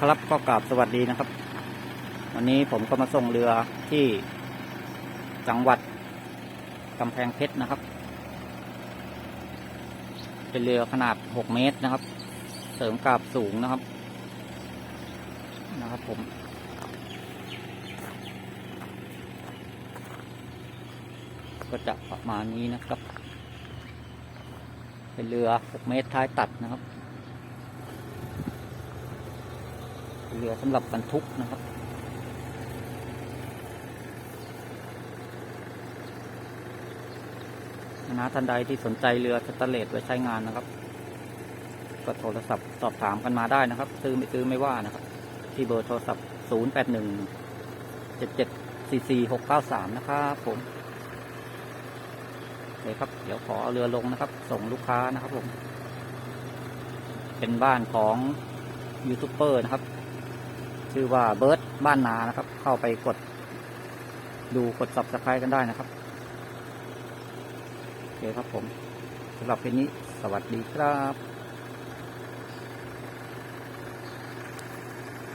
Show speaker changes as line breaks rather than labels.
ครับก็กราบสวัสดีนะครับ วันนี้ผมก็มาส่งเรือที่จังหวัดกำแพงเพชรนะครับ เป็นเรือขนาด 6 เมตรนะครับ เสริมกราบสูงนะครับ นะครับผม ก็จะประมาณนี้นะครับ เป็นเรือ 6 เมตรท้ายตัดนะครับ เรือสำหรับบรรทุกนะครับ นะท่านใดที่สนใจเรือสแตนเลสไว้ใช้งานนะครับก็โทรศัพท์สอบถามกันมาได้นะครับ ซื้อไม่ซื้อไม่ว่านะครับ ที่เบอร์โทรศัพท์ 0 8 1 7 7 4 4 6 9 3 นะครับผมโอเคครับ เดี๋ยวขอเอาเรือลงนะครับ ส่งลูกค้านะครับผม เป็นบ้านของยูทูบเบอร์นะครับ ชื่อว่าเบิร์ดบ้านนานะครับ เข้าไปกดดูกด subscribe กันได้นะครับโอเคครับผมสำหรับคลิปนี้สวัสดีครับ